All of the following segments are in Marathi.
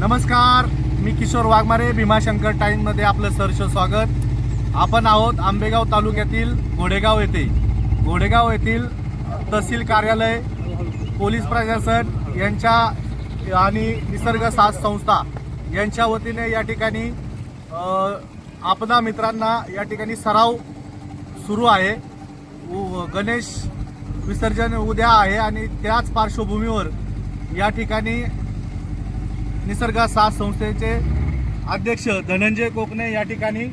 नमस्कार मी किशोर वाघमारे भीमाशंकर टाईममध्ये आपलं सहर्ष स्वागत. आपण आहोत आंबेगाव तालुक्यातील घोडेगाव येथे. घोडेगाव येथील तहसील कार्यालय पोलीस प्रशासन यांच्या आणि निसर्ग साथ संस्था यांच्या वतीने या ठिकाणी आपदा मित्रांना या ठिकाणी सराव सुरू आहे. गणेश विसर्जन उद्या आहे आणि त्याच पार्श्वभूमीवर या ठिकाणी निसर्ग साथ संस्थेचे अध्यक्ष धनंजय कोकणे या ठिकाणी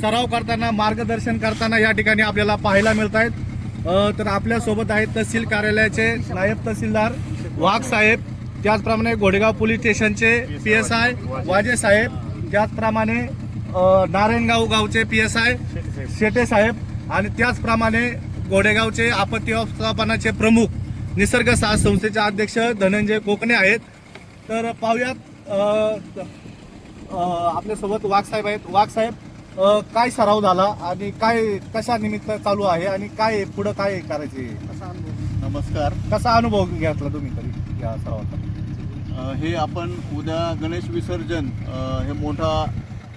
सराव करताना मार्गदर्शन करताना या ठिकाणी आपल्याला पाहायला मिळत आहेत तर आपल्यासोबत आहेत तहसील कार्यालयाचे नायब तहसीलदार वाघ साहेब त्याचप्रमाणे घोडेगाव पोलीस स्टेशनचे पी एस आय वाजे साहेब त्याचप्रमाणे नारायणगाव गावचे पी एस आय शेटे साहेब आणि त्याचप्रमाणे घोडेगावचे आपत्ती व्यवस्थापनाचे प्रमुख निसर्ग साथ संस्थेचे अध्यक्ष धनंजय कोकणे आहेत. तर पाहूयात आपल्यासोबत वाघ साहेब आहेत. वाघ साहेब काय सराव झाला आणि काय कशा निमित्त चालू आहे आणि काय पुढं काय करायचे? नमस्कार. कसा अनुभव घेतला तुम्ही तरी या सरावाचा? हे आपण उद्या गणेश विसर्जन हे मोठा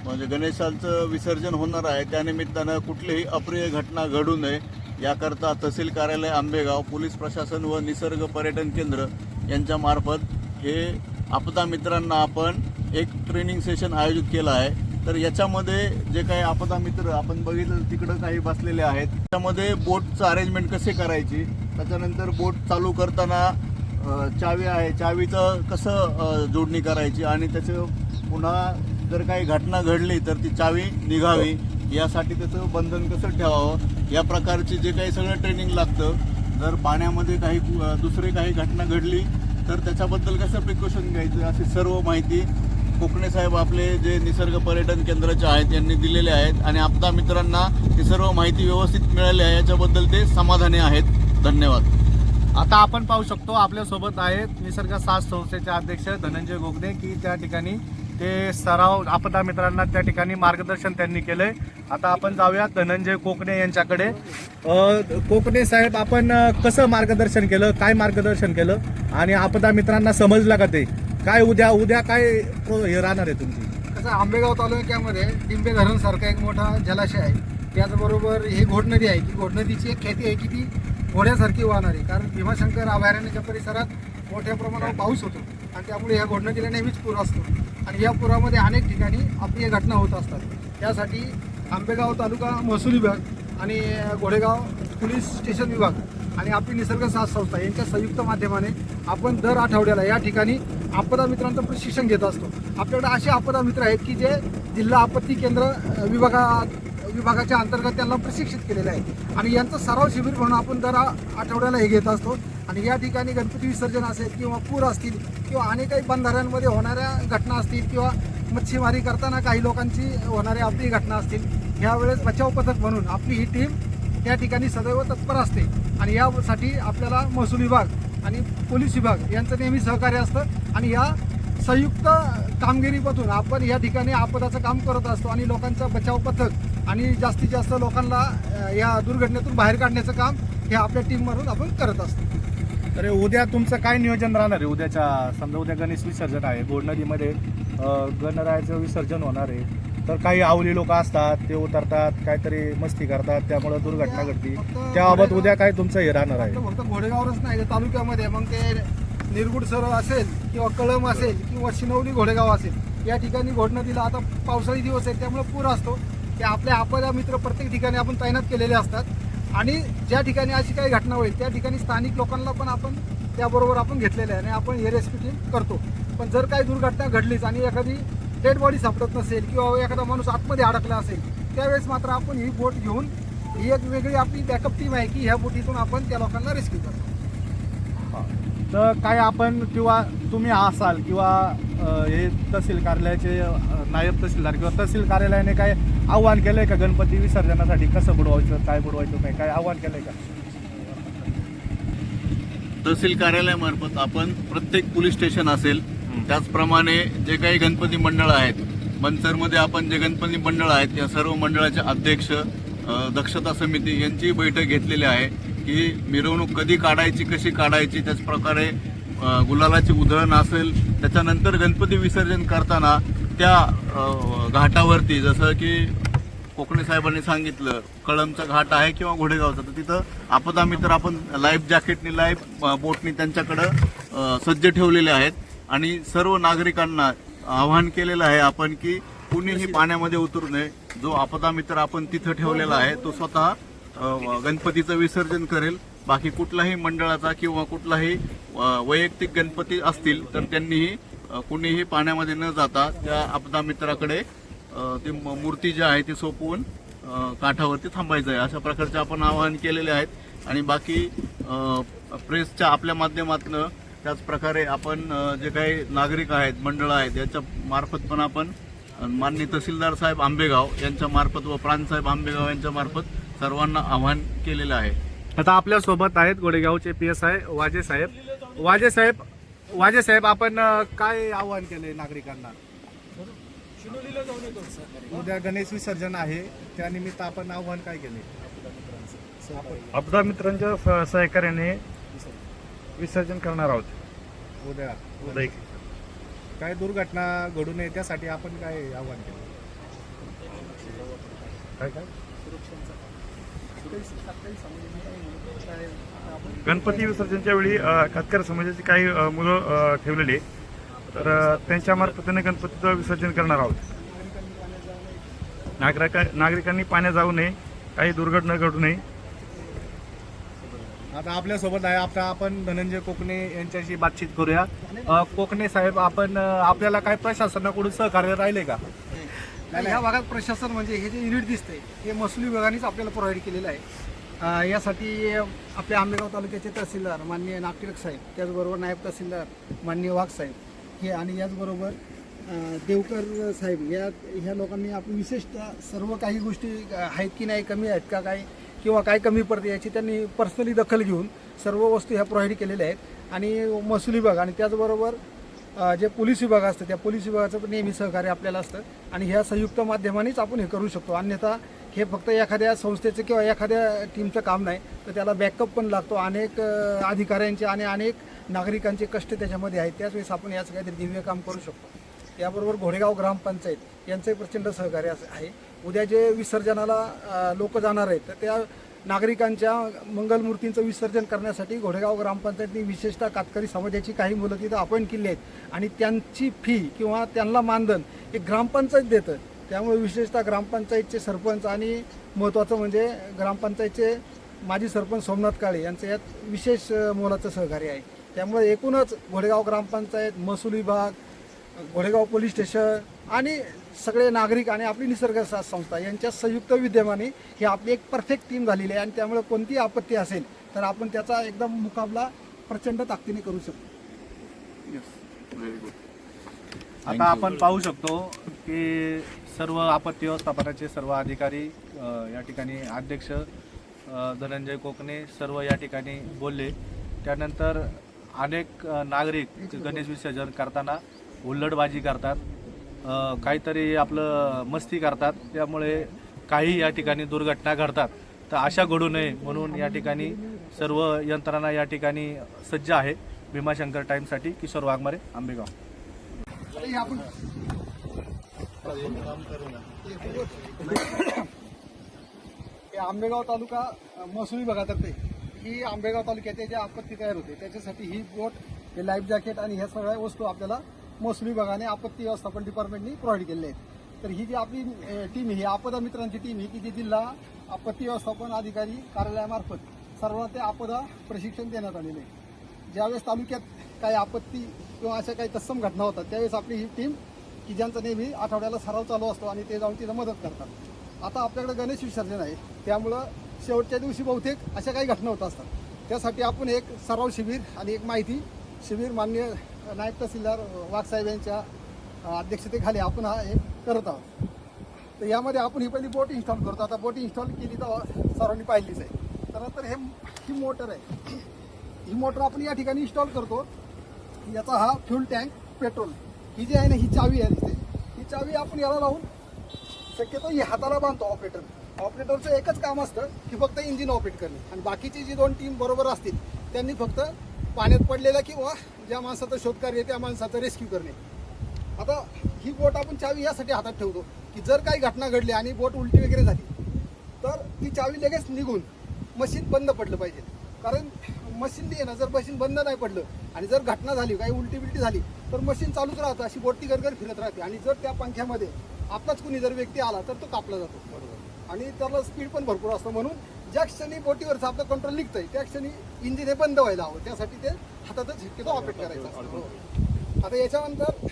म्हणजे गणेशाचं विसर्जन होणार आहे. त्यानिमित्तानं कुठलीही अप्रिय घटना घडू नये. याकरता तहसील कार्यालय आंबेगाव पोलीस प्रशासन व निसर्ग पर्यटन केंद्र यांच्या मार्फत हे आपदा मित्रांना आपण एक ट्रेनिंग सेशन आयोजित केलं आहे. तर याच्यामध्ये जे काही आपदा मित्र आपण बघितलं तिकडं काही बसलेले आहेत. त्यामध्ये बोटचं अरेंजमेंट कसे करायची? त्याच्यानंतर बोट चालू करताना चावी आहे. चावीचं कसं जोडणी करायची? आणि त्याचं पुन्हा जर काही घटना घडली तर ती चावी निघावी. यासाठी त्याचं बंधन कसं ठेवावं? या प्रकारचे जे काही सगळं ट्रेनिंग लागतं. जर पाण्यामध्ये काही दुसरी काही घटना घडली तर त्याच्याबद्दल कसं प्रिकॉशन घ्यायचं अशी सर्व माहिती कोकणे साहेब आपले जे निसर्ग पर्यटन केंद्राचे आहेत यांनी दिलेले आहेत. आणि आपदा मित्रांना ही सर्व माहिती व्यवस्थित मिळाली आहे याच्याबद्दल ते समाधानी आहेत. धन्यवाद. आता आपण पाहू शकतो आपल्यासोबत आहेत निसर्ग साथ संस्थेचे अध्यक्ष धनंजय गोगदे की त्या ठिकाणी ते सराव आपदा मित्रांना त्या ठिकाणी मार्गदर्शन त्यांनी केलंय. आता आपण जाऊया धनंजय कोकणे यांच्याकडे. कोकणे साहेब आपण कसं मार्गदर्शन केलं? काय मार्गदर्शन केलं? आणि आपदा मित्रांना समजलं का ते? काय उद्या उद्या काय हे राहणार आहे तुमची? कसं आंबेगाव तालुक्यामध्ये टिंबे धरण सारखा एक मोठा जलाशय आहे. त्याचबरोबर ही घोडनदी आहे. की घोडनदीची एक ख्याती आहे की ती घोड्यासारखी वाहणार आहे. कारण भीमाशंकर अभयारण्याच्या परिसरात मोठ्या प्रमाणावर पाऊस होतो. आणि त्यामुळे ह्या घोडनदीला नेहमीच पूर असतो. आणि या पुरामध्ये अनेक ठिकाणी आपली घटना होत असतात. त्यासाठी आंबेगाव तालुका महसूल विभाग आणि घोडेगाव पोलीस स्टेशन विभाग आणि आपली निसर्ग साथ संस्था यांच्या संयुक्त माध्यमाने आपण दर आठवड्याला या ठिकाणी आपदा मित्रांचं प्रशिक्षण घेत असतो. आपल्याकडे असे आपदा मित्र आहेत की जे जिल्हा आपत्ती केंद्र विभागा विभागाच्या अंतर्गत त्यांना प्रशिक्षित केलेलं आहे आणि यांचं सराव शिबिर म्हणून आपण दर आठवड्याला हे घेत असतो. आणि या ठिकाणी गणपती विसर्जन असेल किंवा पूर असतील किंवा अनेकही बंधाऱ्यांमध्ये होणाऱ्या घटना असतील किंवा मच्छीमारी करताना काही लोकांची होणाऱ्या आपली घटना असतील यावेळेस बचाव पथक म्हणून आपली ही टीम त्या ठिकाणी सदैव तत्पर असते. आणि यासाठी आपल्याला महसूल विभाग आणि पोलीस विभाग यांचं नेहमी सहकार्य असतं. आणि या संयुक्त कामगिरीमधून आपण या ठिकाणी आपदाचं काम करत असतो आणि लोकांचा बचाव पथक आणि जास्तीत जास्त लोकांना या दुर्घटनेतून बाहेर काढण्याचं काम हे आपल्या टीममधून आपण करत असतो. तर उद्या तुमचं काय नियोजन राहणार आहे? उद्याच्या समजा उद्या गणेश विसर्जन आहे. गोड नदीमध्ये गणरायाचं विसर्जन होणार आहे. तर काही आवली लोक असतात ते उतरतात काहीतरी मस्ती करतात त्यामुळे दुर्घटना घडती त्याबाबत उद्या काय तुमचं हे राहणार आहे? फक्त घोडेगावरच नाही तर तालुक्यामध्ये. मग ते निरगुड सर असेल किंवा कळम असेल किंवा शिनवली घोडेगाव असेल या ठिकाणी घोडनदीला आता पावसाळी दिवस आहेत त्यामुळे पूर असतो. ते आपल्या आपल्या मित्र प्रत्येक ठिकाणी आपण तैनात केलेले असतात. आणि ज्या ठिकाणी अशी काही घटना होईल त्या ठिकाणी स्थानिक लोकांना पण आपण त्याबरोबर आपण घेतलेलं आहे आणि आपण हे रेस्क्यू टीम करतो. पण जर काही दुर्घटना घडलीच आणि एखादी डेड बॉडी सापडत नसेल किंवा एखादा माणूस आतमध्ये अडकला असेल त्यावेळेस मात्र आपण ही बोट घेऊन ही एक वेगळी आपली बॅकअप टीम आहे की ह्या बोटीतून आपण त्या लोकांना रेस्क्यू करतो. तर काय आपण किंवा तुम्ही असाल किंवा अ, हे तहसील कार्यालयाचे अ, नायब तहसीलदार किंवा तहसील कार्यालयाने काय आव्हान केलंय का गणपती विसर्जनासाठी? कसं बुडवायचं काय बुडवायचं नाही काय आव्हान केलंय का? तहसील कार्यालयामार्फत आपण प्रत्येक पोलीस स्टेशन असेल त्याचप्रमाणे जे काही गणपती मंडळ आहेत मनसरमध्ये आपण जे गणपती मंडळ आहेत या सर्व मंडळाचे अध्यक्ष दक्षता समिती यांची बैठक घेतलेली आहे की मिरवणूक कधी काढायची कशी काढायची त्याचप्रकारे गुलालाची उधळण असेल त्याच्यानंतर गणपती विसर्जन करताना त्या घाटावरती जसं की कोकणे साहेबांनी सांगितलं कळमचा घाट आहे किंवा घोडेगावचा तर तिथं आपदा मित्र आपण लाईफ जॅकेटनी लाईफ बोटनी त्यांच्याकडं सज्ज ठेवलेले आहेत. आणि सर्व नागरिकांना आवाहन केलेलं आहे आपण की कुणीही पाण्यामध्ये उतरू नये. जो आपदा मित्र आपण तिथं ठेवलेला आहे तो स्वतः गणपतीचं विसर्जन करेल. बाकी कुठलाही मंडळाचा किंवा कुठलाही वैयक्तिक गणपती असतील तर त्यांनीही कुणीही पाण्यामध्ये न जाता त्या आपदा मित्राकडे ती मूर्ती जी आहे ती सोपवून काठावरती थांबायचं आहे. अशा प्रकारचे आपण आवाहन केलेले आहेत. आणि बाकी प्रेसच्या आपल्या माध्यमातून त्याच प्रकारे आपण जे काही नागरिक आहेत मंडळ आहेत याच्या मार्फत पण आपण माननीय तहसीलदार साहेब आंबेगाव यांच्या मार्फत व प्रांतसाहेब आंबेगाव यांच्या मार्फत सर्वांना आवाहन केलेलं आहे. आता आपल्यासोबत आहेत गोडेगावचे पी एस आय वाजे साहेब. वाजे साहेब वाजे साहेब आपण काय आवाहन केले नागरिकांना? उद्या गणेश विसर्जन आहे. त्यानिमित्त आपण आव्हान काय केले आपदा मित्रांच्या स- सहकार्याने विसर्जन करणार आहोत. उद्या. उदय काय दुर्घटना घडू नये त्यासाठी आपण काय आव्हान केलं? काय काय? गणपती विसर्जनच्या वेळी अ, कातकर समाजाची काही अ, मुलं अ, ठेवलेली आहे. तर अ, त्यांच्या मार्फतीने गणपतीचं विसर्जन करणार आहोत. नागरिका नागरिकांनी पाण्यात जाऊ नये. काही दुर्घटना घडू नये. आता आपल्यासोबत आहे आता आपण धनंजय कोकणे यांच्याशी बातचीत करूया. अ, कोकणे साहेब आपण अ, आपल्याला काय प्रशासनाकडून सहकार्य राहिले का? नाही या भागात प्रशासन म्हणजे हे जे युनिट दिसतंय हे महसूल विभागानेच आपल्याला प्रोव्हाइड केलेलं आहे. अं, यासाठी आपल्या आंबेगाव तालुक्याचे तहसीलदार माननीय नागटिक साहेब त्याचबरोबर नायब तहसीलदार माननीय वाघ साहेब हे आणि याचबरोबर अं, देवकर साहेब या ह्या लोकांनी आपण विशेषतः सर्व काही गोष्टी अं, आहेत की नाही कमी आहेत का काय किंवा काय कमी पडते याची त्यांनी पर्सनली दखल घेऊन सर्व वस्तू ह्या प्रोव्हाइड केलेल्या आहेत. आणि महसूल विभाग आणि त्याचबरोबर जे पोलीस विभाग असतं त्या पोलीस विभागाचं पण नेहमी सहकार्य आपल्याला असतं. आणि ह्या संयुक्त माध्यमानेच आपण हे करू शकतो. अन्यथा हे फक्त एखाद्या संस्थेचं किंवा एखाद्या टीमचं काम नाही तर त्याला बॅकअप पण लागतो. अनेक अधिकाऱ्यांचे आणि अनेक नागरिकांचे कष्ट त्याच्यामध्ये आहेत. त्याच वेळेस आपण याचं काहीतरी दिव्य काम करू शकतो. याबरोबर घोडेगाव ग्रामपंचायत यांचंही प्रचंड सहकार्य असं आहे. उद्या जे विसर्जनाला लोक जाणार आहेत तर त्या नागरिकांच्या मंगलमूर्तींचं विसर्जन करण्यासाठी घोडेगाव ग्रामपंचायतनी विशेषतः कातकरी समाजाची काही मुलं तिथं अपॉइंट केली आहेत. आणि त्यांची फी किंवा त्यांना मानधन हे ग्रामपंचायत देतं. त्यामुळे विशेषतः ग्रामपंचायतचे सरपंच आणि महत्त्वाचं म्हणजे ग्रामपंचायतचे माजी सरपंच सोमनाथ काळे यांचं यात विशेष मोलाचं सहकार्य आहे. त्यामुळे एकूणच घोडेगाव ग्रामपंचायत महसूल विभाग घोडेगाव पोलीस स्टेशन आणि सगळे नागरिक आणि आपली निसर्ग साथ संस्था यांच्या संयुक्त विद्यमाने ही आपली एक परफेक्ट टीम झालेली आहे आणि त्यामुळे कोणतीही आपत्ती असेल तर आपण त्याचा एकदम मुकाबला प्रचंड ताकदीने करू शकतो. आता आपण पाहू शकतो की सर्व आपत्ती व्यवस्थापनाचे सर्व अधिकारी या ठिकाणी अध्यक्ष धनंजय कोकणे सर्व या ठिकाणी बोलले. त्यानंतर अनेक नागरिक गणेश विसर्जन करताना हुल्लडबाजी करतात काहीतरी आपलं मस्ती करतात त्यामुळे काही या ठिकाणी दुर्घटना घडतात. तर अशा घडू नये म्हणून या ठिकाणी सर्व यंत्रणा या ठिकाणी सज्ज आहे. भीमाशंकर टाईमसाठी किशोर वाघमारे आंबेगाव. आंबेगाव तालुका महसुली भागातर्फे ही आंबेगाव तालुक्याचे जे आपत्ती तयार होते त्याच्यासाठी ही बोट हे लाईफ जॅकेट आणि ह्या सगळ्या वस्तू आपल्याला महसूल विभागाने आपत्ती व्यवस्थापन डिपार्टमेंटनी प्रोव्हाइड केलेले आहेत. तर ही जी आपली टीम ही आपदा मित्रांची टीम ही की जी जिल्हा आपत्ती व्यवस्थापन अधिकारी कार्यालयामार्फत सर्वांना ते आपदा प्रशिक्षण देण्यात आलेले आहे. ज्यावेळेस तालुक्यात काही आपत्ती किंवा अशा काही तत्सम घटना होतात त्यावेळेस आपली ही टीम की ज्यांचा नेहमी आठवड्याला सराव चालू असतो आणि ते जाऊन तिथं मदत करतात. आता आपल्याकडे गणेश विसर्जन आहे. त्यामुळं शेवटच्या दिवशी बहुतेक अशा काही घटना होत असतात. त्यासाठी आपण एक सराव शिबिर आणि एक माहिती शिबिर मान्य नायब तहसीलदार वाघसाहेब यांच्या अध्यक्षतेखाली आपण हा हे करत आहोत. तर यामध्ये आपण ही पहिली बोट इन्स्टॉल करतो. आता बोट इन्स्टॉल केली तर सर्वांनी पाहिलीच आहे. तर नंतर हे ही मोटर आहे. ही मोटर आपण या ठिकाणी इन्स्टॉल करतो. याचा हा फ्यूल टँक पेट्रोल ही जी आहे ना ही चावी आहे तिथे ही चावी आपण याला लावून शक्यतो ही हाताला बांधतो ऑपरेटर ऑपरेटरचं एकच काम असतं की फक्त इंजिन ऑपरेट करणे. आणि बाकीची जी दोन टीम बरोबर असतील त्यांनी फक्त पाण्यात पडलेल्या किंवा ज्या माणसाचा शोधकार्य आहे त्या माणसाचं रेस्क्यू करणे. आता ही बोट आपण चावी यासाठी हातात ठेवतो की जर काही घटना घडली आणि बोट उलटी वगैरे झाली तर ती चावी लगेच निघून मशीन बंद पडलं पाहिजे. कारण मशीन आहे ना जर मशीन बंद नाही पडलं आणि जर घटना झाली काही उलटी बिलटी झाली तर मशीन चालूच राहतं अशी बोटी ती गरगर फिरत राहते. आणि जर त्या पंख्यामध्ये आपलाच कुणी जर व्यक्ती आला तर तो कापला जातो. बरोबर आणि त्याला स्पीड पण भरपूर असतं म्हणून ज्या क्षणी बोटीवरचं आपलं कंट्रोल निघतंय त्या क्षणी इंजिन हे बंद व्हायला हवं. त्यासाठी ते हातातच शक्यतो ऑपरेट करायचा हो. आता याच्यानंतर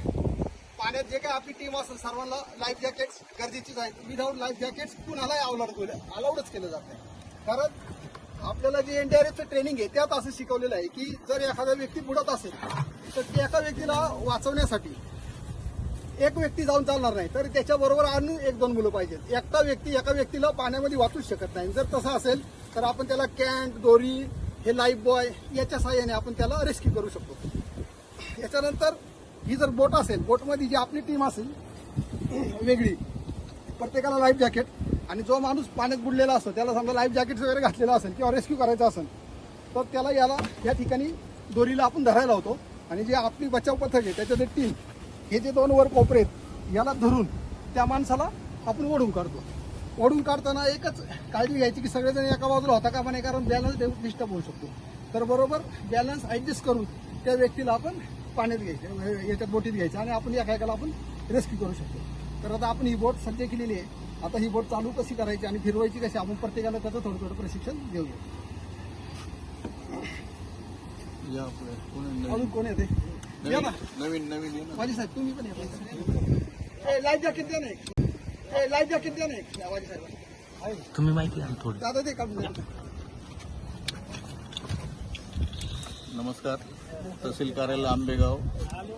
पाण्यात जे काही आपली टीम असेल सर्वांना लाईफ जॅकेट्स गरजेचीच आहेत. विदाऊट लाईफ जॅकेट्स कुणालाही अलाउड अलाउडच केलं जात नाही. कारण आपल्याला जे एनडीआरएफचं ट्रेनिंग आहे त्यात असं शिकवलेलं आहे की जर एखादा व्यक्ती बुडत असेल तर त्या एका व्यक्तीला वाचवण्यासाठी एक व्यक्ती जाऊन चालणार नाही. तर त्याच्याबरोबर आणून एक दोन मुलं पाहिजेत. एकटा व्यक्ती एका व्यक्तीला पाण्यामध्ये वाचूच शकत नाही. जर तसं असेल तर आपण त्याला कॅन्ट दोरी हे लाईफ बॉय याच्या सहाय्याने आपण त्याला रेस्क्यू करू शकतो. याच्यानंतर ही जर बोट असेल बोटमध्ये जी आपली टीम असेल वेगळी प्रत्येकाला लाईफ जॅकेट आणि जो माणूस पाण्यात बुडलेला असतो त्याला समजा लाईफ जॅकेट वगैरे घातलेलं असेल किंवा रेस्क्यू करायचा असेल तर त्याला याला या ठिकाणी दोरीला आपण धरायला होतो आणि जे आपली बचाव पथक आहे त्याच्यात टीम हे जे दोन वर कोपरे आहेत याला धरून त्या माणसाला आपण ओढून काढतो. ओढून काढताना एकच काळजी घ्यायची की सगळेजण एका बाजूला होता कामा नाही कारण बॅलन्स डिस्टर्ब होऊ शकतो. तर बरोबर बॅलन्स ऍडजस्ट करून त्या व्यक्तीला आपण पाण्यात घ्यायचं याच्यात बोटीत घ्यायचं आणि आपण एका एकाला आपण रेस्क्यू करू शकतो. तर आता आपण ही बोट सज्ज केलेली आहे. आता ही बोट चालू कशी करायची आणि फिरवायची कशी आपण प्रत्येकाला त्याचं थोडं थोडं प्रशिक्षण या. कोणी अजून कोण येते या नवीन नवीन ये माझी साहेब तुम्ही पण या. लाईफ जॅकेट द्या नाही लाईफ जॅकेट द्या नाही या माझी साहेब तुम्ही माहिती द्या थोडी. दादा ते काढून. नमस्कार. तहसील कार्यालय आंबेगाव.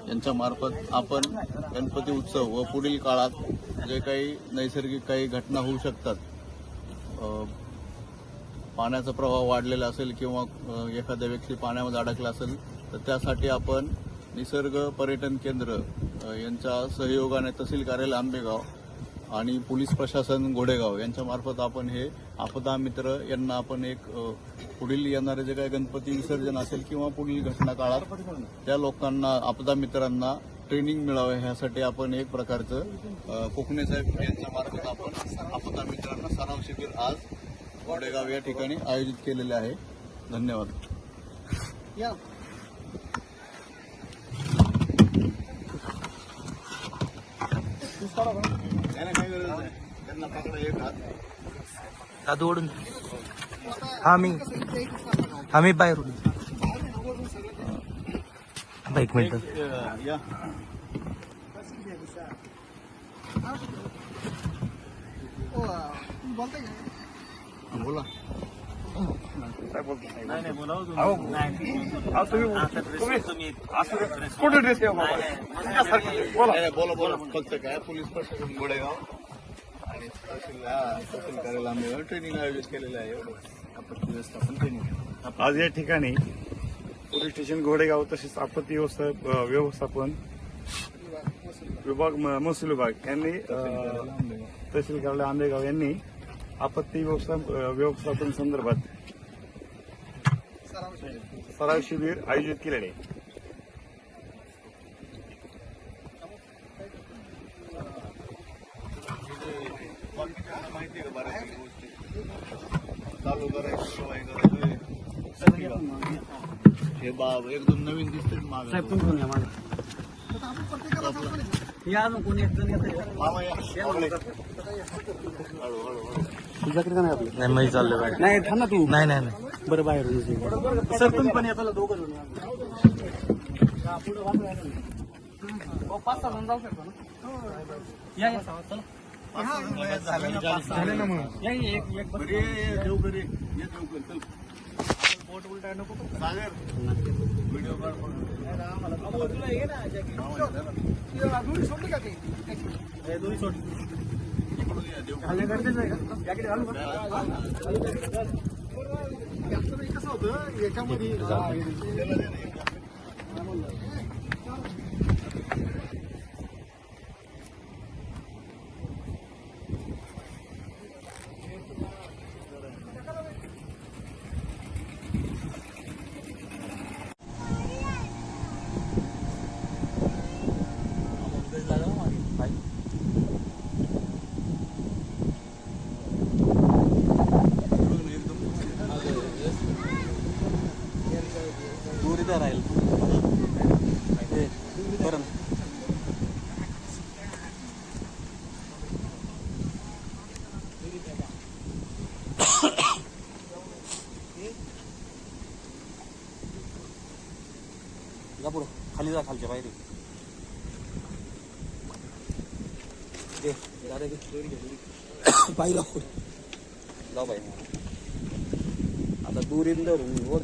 यांच्या मार्फत आपण गणपती उत्सव व पुढील काळात जे काही नैसर्गिक काही घटना होऊ शकतात पाण्याचा प्रवाह वाढलेला असेल किंवा अ, एखादा व्यक्ती पाण्यामध्ये अडकला असेल तर त्यासाठी आपण निसर्ग पर्यटन केंद्र यांच्या सहयोगाने तहसील कार्यालय आंबेगाव आणि पोलीस प्रशासन घोडेगाव यांच्या मार्फत आपण हे आपदा मित्र यांना आपण एक पुढील येणारे जे काही गणपती विसर्जन असेल किंवा पुढील घटना काळात त्या लोकांना आपदा मित्रांना ट्रेनिंग मिळावं ह्यासाठी आपण एक प्रकारचं कोकणे साहेब यांच्या मार्फत आपण आपदा मित्रांना सराव शिबिर आज घोडेगाव या ठिकाणी आयोजित केलेले आहे. धन्यवाद. या. त्यांना काय गरज आहे? त्यांना पकडा एक हात. दादू ओढून हा मी हा मी बाहेरून एक मिनिट. एक, तुम्ही. तुम्ही असं कुठे ड्रेस घ्या बाबा? बोला. नाही, नाही, बोला बोला. फक्त काय पोलीस प्रशासन गोडेगाव आणि तहसील हा, तहसील कार्यालय आम्ही ट्रेनिंग आयोजित केलेलं आहे. एवढं आपत्ती व्यवस्थापन ट्रेनिंग आज या ठिकाणी पोलीस स्टेशन घोडेगाव तसेच आपत्ती व्यवस्था अ, व्यवस्थापन विभाग म- महसूल विभाग यांनी अ, तहसील कार्यालय आंबेगाव यांनी आपत्ती व्यवस्था अ, व्यवस्थापन संदर्भात सराव शिबिर आयोजित केलेले का चालू करायचं हे बाब एकदम नवीन दिसते माग. तर आपण प्रत्येकाला सांगतो मामा या. हळू हळू हळू. नाही मी चाललोय बाहेर. नाही थांब ना तू. नाही नाही. नाही बरं बाहेर सर तुम्ही पण येताला दोघं जण पाच सहा जण जाऊ शकतो ना या या चला या या, एक एक बरे ये देवकर ये ये देवकर चल पोट उलटा नको सागर व्हिडिओ काढ दोन्ही सोडली का ते इकडून या देवकर घालणे गरजेचं आहे का जॅकेट घालू का? Actually कसं होतं याच्यामध्ये खाली जा खालच्या पायरी दे दादा दे. दोरी आता दुरीन धरून वर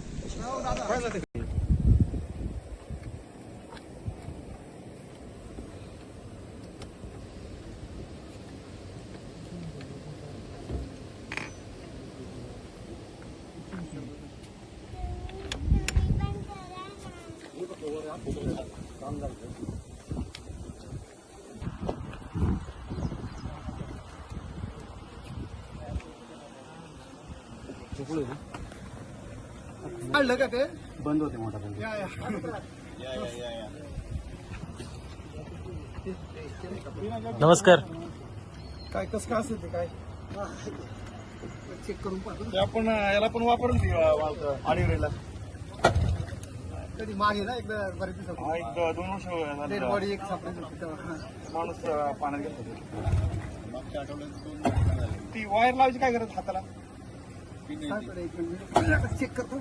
काढलं का ते? बंद होते मोठा बंद. या, या. नमस्कार. काय कसं काय असेल ते काय? चेक करून पाहतो ते आपण याला पण वापरून आडिओला कधी मागे ना एकदा बरेच दिवस हा एक दोन वर्ष डेड झालं. बॉडी एक सापडायची होती तेव्हा. हा. माणूस अं, पाण्यात घेतो ती वायर लावायची काय गरज हाताला? काय बरं, एक मिनिट. चेक करतो.